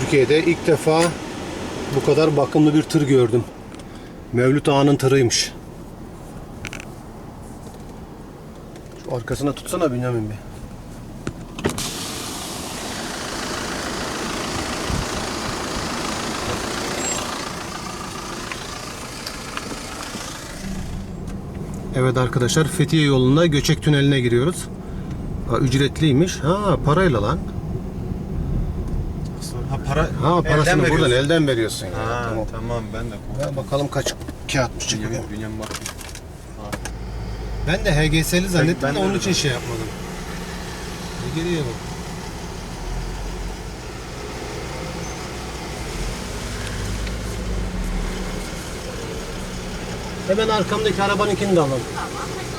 Türkiye'de ilk defa bu kadar bakımlı bir tır gördüm. Mevlüt Ağa'nın tırıymış. Şu arkasına tutsana Bünyamin bir. Evet arkadaşlar Fethiye yolunda Göçek Tüneli'ne giriyoruz. Ha, ücretliymiş. Ha parayla lan. Ha para Ha parasını elden buradan veriyorsun. elden veriyorsun. ya. Ha, Tamam. tamam. ben de Ya bakalım kaç kağıtmış çıkıyor. Bünyamin, Bünyamin bak. Ben de HGS'li zannettim Ben de de onun öyle. için şey yapmadım. Bir geriye bak. Hemen arkamdaki arabanınkini de alalım. Şöyle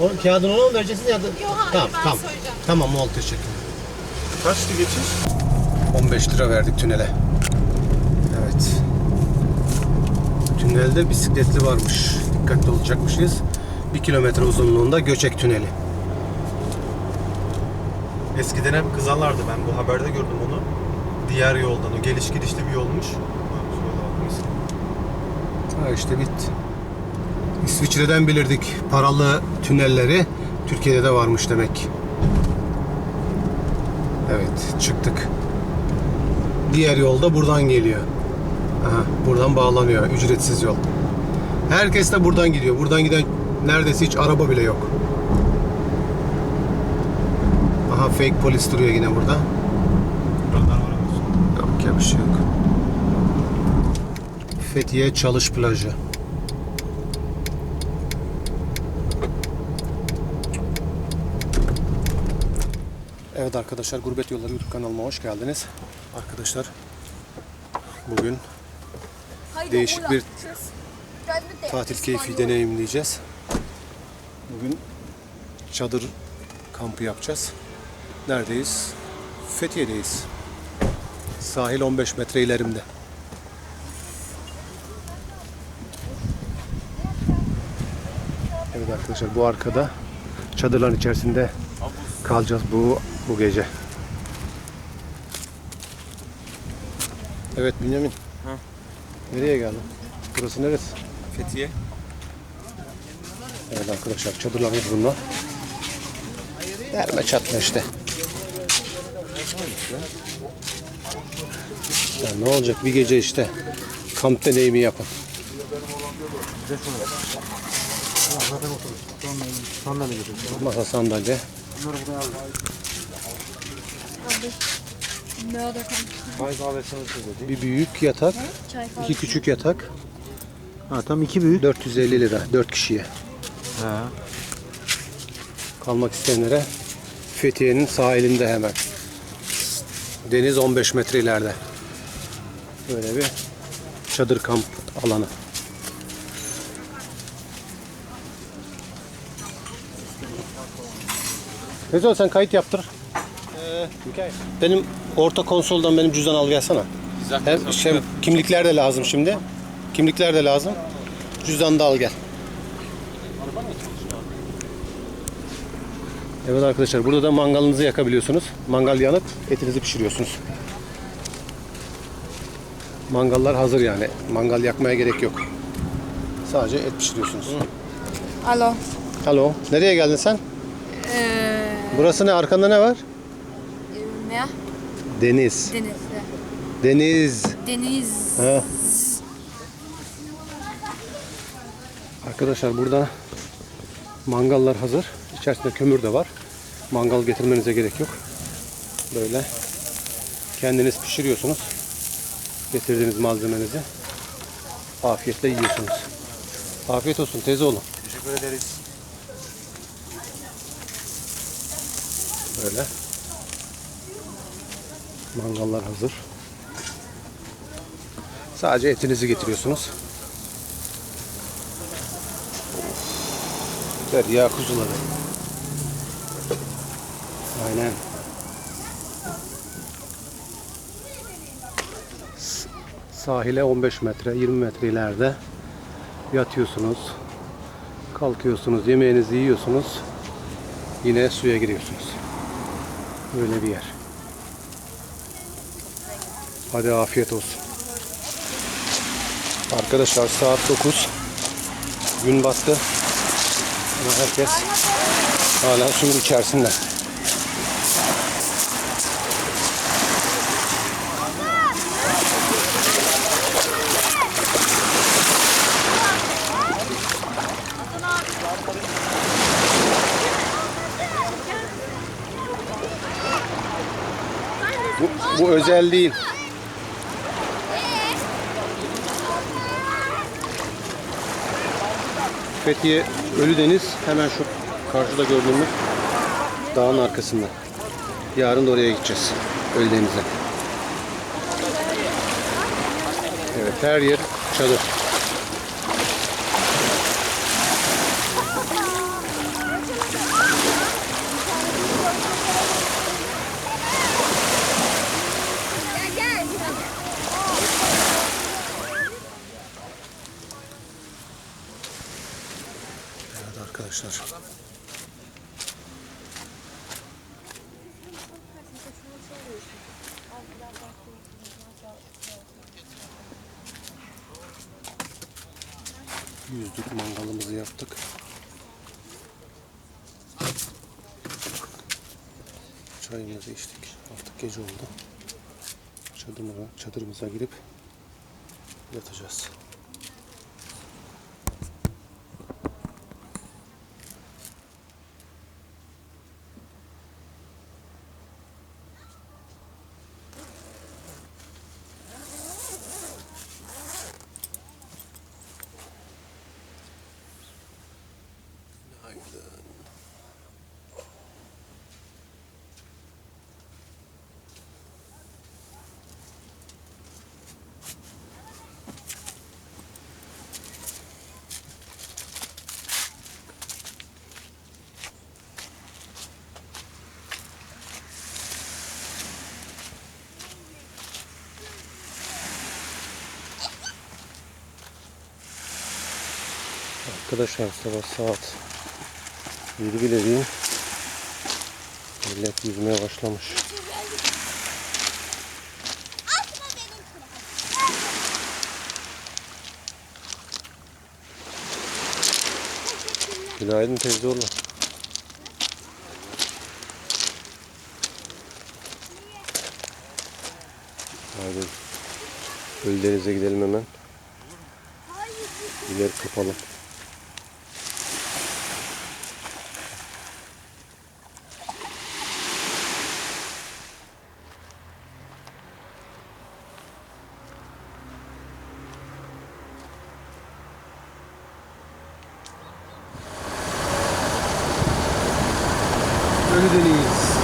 Onun kağıdını ona mı vereceksin ya da... Yok hayır Tamam, ben tamam. söyleyeceğim. Tamam oldu teşekkür Kaçtı geçiş? 15 lira verdik tünele. Evet. Tünelde bisikletli varmış. Dikkatli olacakmışız. 1 kilometre uzunluğunda Göçek Tüneli. Eskiden hep kızarlardı ben bu haberde gördüm onu. Diğer yoldan o geliş gidişli bir yolmuş. Ha işte bitti. İsviçre'den bilirdik paralı tünelleri. Türkiye'de de varmış demek. Evet çıktık. Diğer yol da buradan geliyor. Aha, buradan bağlanıyor. Ücretsiz yol. Herkes de buradan gidiyor. Buradan giden neredeyse hiç araba bile yok. Aha fake polis duruyor yine burada. Yok ya bir şey yok. Fethiye Çalış Plajı. Evet arkadaşlar Gurbet Yolları YouTube kanalıma hoş geldiniz. Arkadaşlar bugün değişik bir tatil keyfi deneyimleyeceğiz. Bugün çadır kampı yapacağız. Neredeyiz? Fethiye'deyiz. Sahil 15 metre ilerimde. Evet arkadaşlar bu arkada çadırların içerisinde kalacağız bu bu gece. Evet Bünyamin. Ha. Nereye geldin? Burası neresi? Fethiye. Evet arkadaşlar çadırlarımız bunlar. Derme çatma işte. Ya ne olacak bir gece işte kamp deneyimi yapın. Masa sandalye. Çay kahvesini söyledi. Bir büyük yatak, iki küçük yatak. Ha tam iki büyük. 450 lira 4 kişiye. Ha. Kalmak isteyenlere Fethiye'nin sahilinde hemen. Deniz 15 metre ileride. Böyle bir çadır kamp alanı. Rezo sen kayıt yaptır. Benim orta konsoldan benim cüzdan al gelsene. Hem şey, kimlikler de lazım şimdi. Kimlikler de lazım. Cüzdanı da al gel. Evet arkadaşlar burada da mangalınızı yakabiliyorsunuz. Mangal yanıp etinizi pişiriyorsunuz. Mangallar hazır yani. Mangal yakmaya gerek yok. Sadece et pişiriyorsunuz. Alo. Alo. Nereye geldin sen? Ee, Burası ne? Arkanda ne var? Deniz. Deniz. Deniz. Ha. Arkadaşlar burada mangallar hazır. İçerisinde kömür de var. Mangal getirmenize gerek yok. Böyle kendiniz pişiriyorsunuz. Getirdiğiniz malzemenizi afiyetle yiyorsunuz. Afiyet olsun teyze oğlum. Teşekkür ederiz. Böyle. Mangallar hazır. Sadece etinizi getiriyorsunuz. Derya kuzuları. Aynen. Sahile 15 metre, 20 metre ileride yatıyorsunuz. Kalkıyorsunuz, yemeğinizi yiyorsunuz. Yine suya giriyorsunuz. Böyle bir yer. Hadi afiyet olsun. Arkadaşlar saat 9. Gün battı. Ama herkes hala suyun içerisinde. Bu, bu özel değil. Fethiye Ölüdeniz hemen şu karşıda gördüğümüz dağın arkasında. Yarın da oraya gideceğiz. Ölüdeniz'e. Evet her yer çadır. Evet arkadaşlar. Yüzdük mangalımızı yaptık. Çayımızı içtik. Artık gece oldu. Çadırımıza, çadırımıza girip yatacağız. Günaydın. Arkadaşlar sabah saat 7 bile değil. Millet yüzmeye başlamış. Günaydın teyze oğlu. Hadi. Ölüdeniz'e gidelim hemen. İleri kapalı. Ölüdeniz. We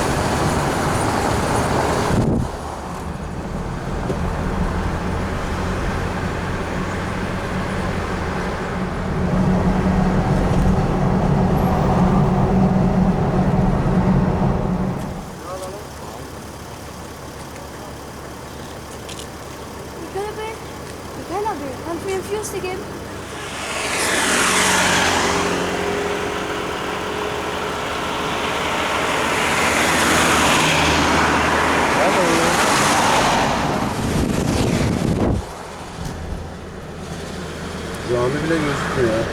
Cami bile gözükmüyor.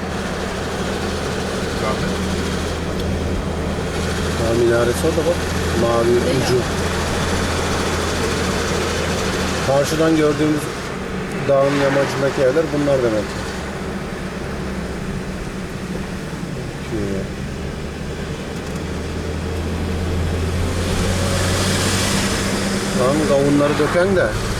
Cami minaresi orada bak. Mavi ucu. Karşıdan gördüğümüz dağın yamacındaki evler bunlar demek. Bakıyor. Lan kavunları döken de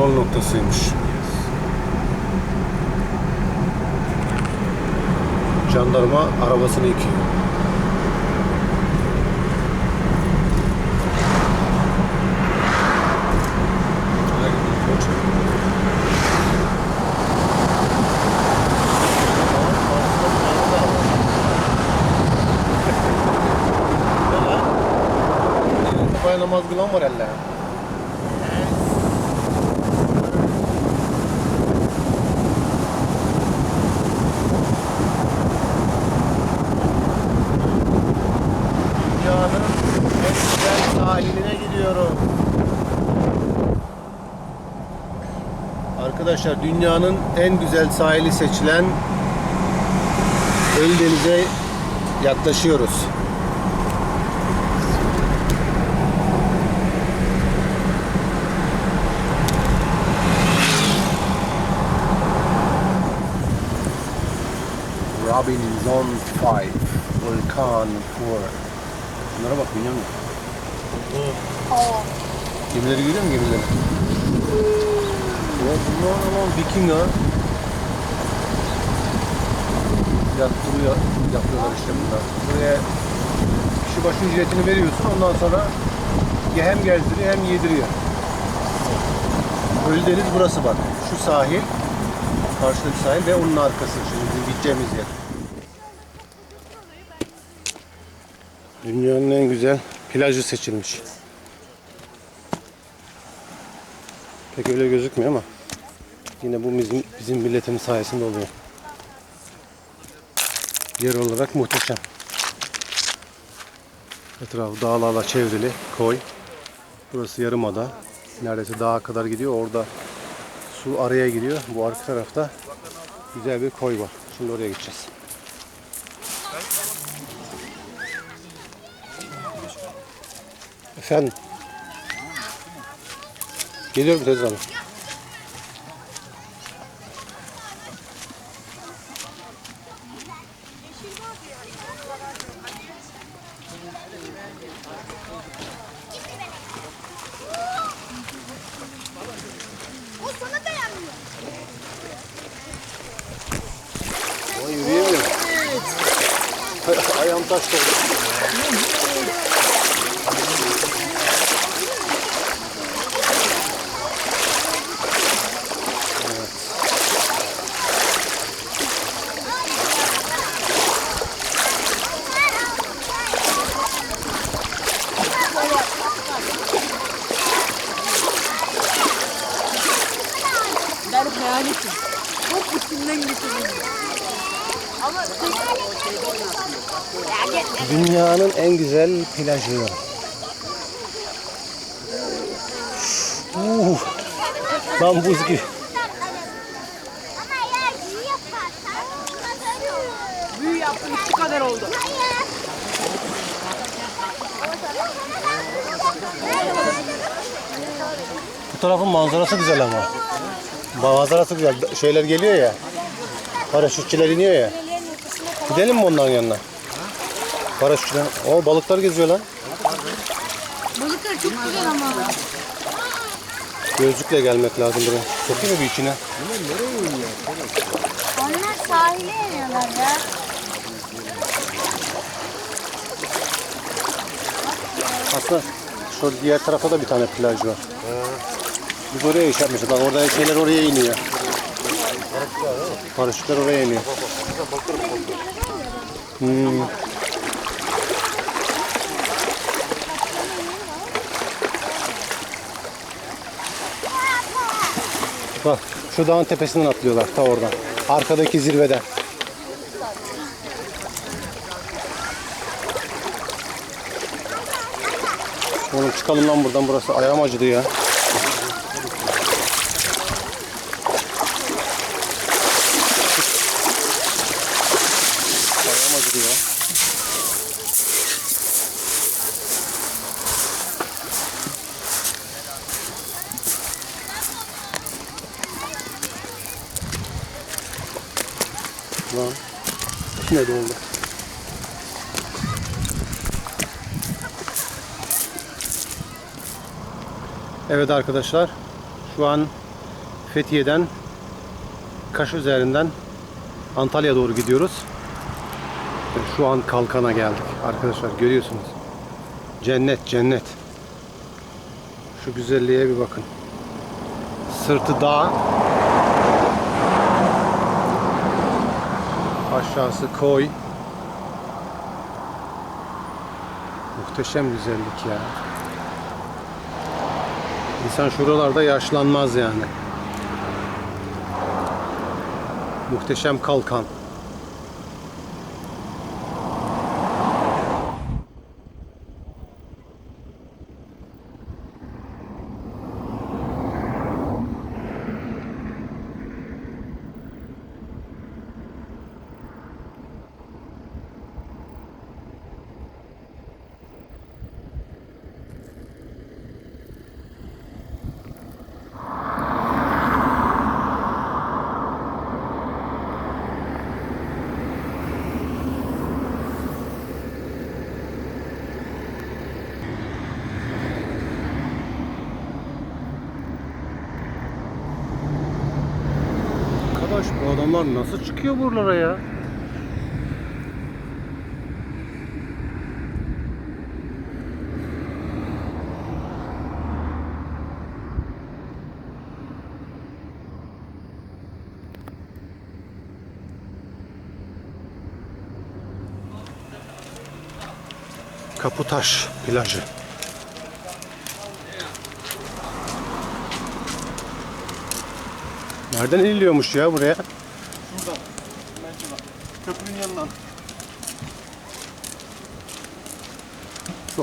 kontrol noktasıymış. Jandarma arabasını yıkıyor. Namaz kılan var eller. Arkadaşlar dünyanın en güzel sahili seçilen Ölüdeniz'e yaklaşıyoruz. Robinson 5 Vulkan 4 Bunlara bak biliyor musun? Gemileri görüyor musun gemileri? Ya bunlar aman Viking ha. Yattırıyor, yapıyorlar işte bunlar. Buraya kişi başı ücretini veriyorsun ondan sonra ya hem gezdiriyor hem yediriyor. Ölüdeniz burası bak. Şu sahil, karşıdaki sahil ve onun arkası. Şimdi gideceğimiz yer. Dünyanın en güzel plajı seçilmiş. Pek öyle gözükmüyor ama yine bu bizim, bizim milletimin sayesinde oluyor. Yer olarak muhteşem. Etrafı dağlarla çevrili koy. Burası yarımada. Neredeyse dağa kadar gidiyor. Orada su araya giriyor. Bu arka tarafta güzel bir koy var. Şimdi oraya gideceğiz. Efendim? Geliyorum teyze hanım. Yürüyemiyorum. Ayağım taş doldu. Dünyanın en güzel plajı. Uh, lan buz gibi. Büyü yaptım şu kadar oldu. Bu tarafın manzarası güzel ama. Manzarası güzel. Şeyler geliyor ya. Paraşütçüler iniyor ya. Gidelim mi onların yanına? Paraşütçüler. O balıklar geziyor lan. Balıklar çok güzel ama. Gözlükle gelmek lazım buraya. Sokayım mı bir içine? Onlar sahile iniyorlar ya. Aslında şu diğer tarafa da bir tane plaj var. Biz oraya iş yapmışız. Bak orada şeyler oraya iniyor. Paraşütler oraya iniyor. Hmm. Bak şu dağın tepesinden atlıyorlar ta oradan. Arkadaki zirveden. Oğlum çıkalım lan buradan burası ayağım acıdı ya. Ayağım acıdı ya. Lan. Ne de oldu? Evet arkadaşlar. Şu an Fethiye'den Kaş üzerinden Antalya'ya doğru gidiyoruz. Şu an Kalkan'a geldik. Arkadaşlar görüyorsunuz. Cennet cennet. Şu güzelliğe bir bakın. Sırtı dağ. aşağısı koy. Muhteşem güzellik ya. İnsan şuralarda yaşlanmaz yani. Muhteşem kalkan. Bu adamlar nasıl çıkıyor buralara ya? Kaputaş plajı. Nereden iniliyormuş ya buraya?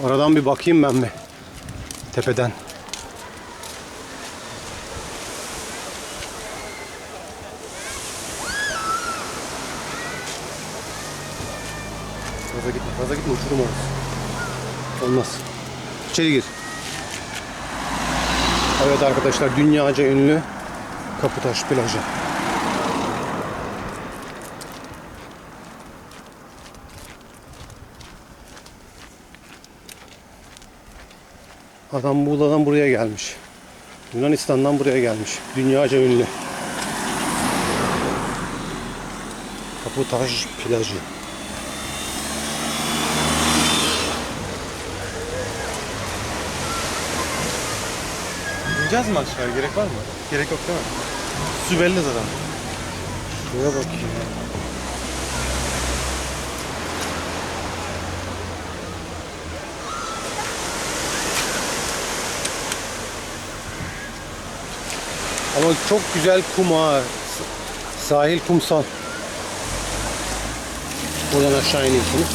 Şu aradan bir bakayım ben bir. Tepeden. Fazla gitme, fazla gitme uçurum orası. Olmaz. İçeri gir. Evet arkadaşlar dünyaca ünlü Kaputaş plajı. Adam Muğla'dan buraya gelmiş. Yunanistan'dan buraya gelmiş. Dünyaca ünlü. Kaputaj plajı. İneceğiz mi aşağıya? Gerek var mı? Gerek yok değil mi? Su belli zaten. Şuraya bak Ama çok güzel kum ha. Sahil kumsal. Buradan aşağı iniyorsunuz.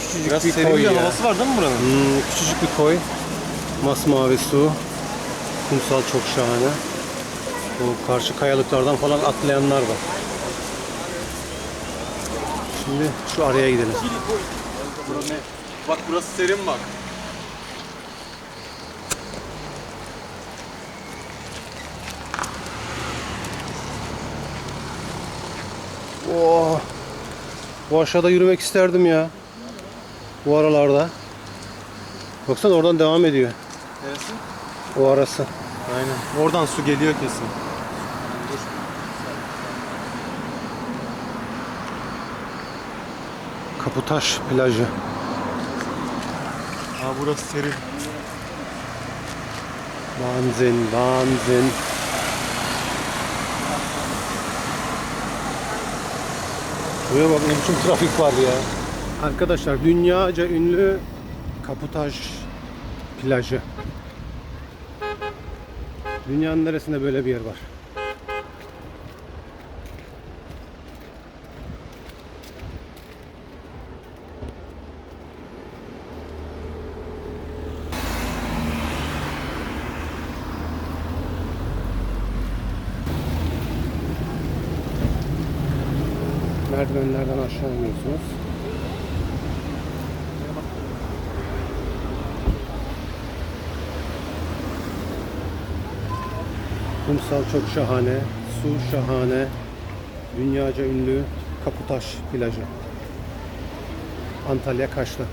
Küçücük Biraz bir serin koy bir ya. havası var değil mi buranın? Hmm, küçücük bir koy. Masmavi su. Kumsal çok şahane. O karşı kayalıklardan falan atlayanlar var. Şimdi şu araya gidelim. Bak burası serin bak. Oh. Bu aşağıda yürümek isterdim ya. Bu aralarda. Baksana oradan devam ediyor. Neresi? O arası. Aynen. Oradan su geliyor kesin. Kaputaş plajı. Ha burası serin. Wahnsinn, Wahnsinn. Buraya bak ne biçim trafik var ya. Arkadaşlar dünyaca ünlü Kaputaj plajı. Dünyanın neresinde böyle bir yer var? Merdivenlerden aşağı iniyorsunuz. Kumsal çok şahane, su şahane, dünyaca ünlü Kaputaş plajı. Antalya Kaşlı.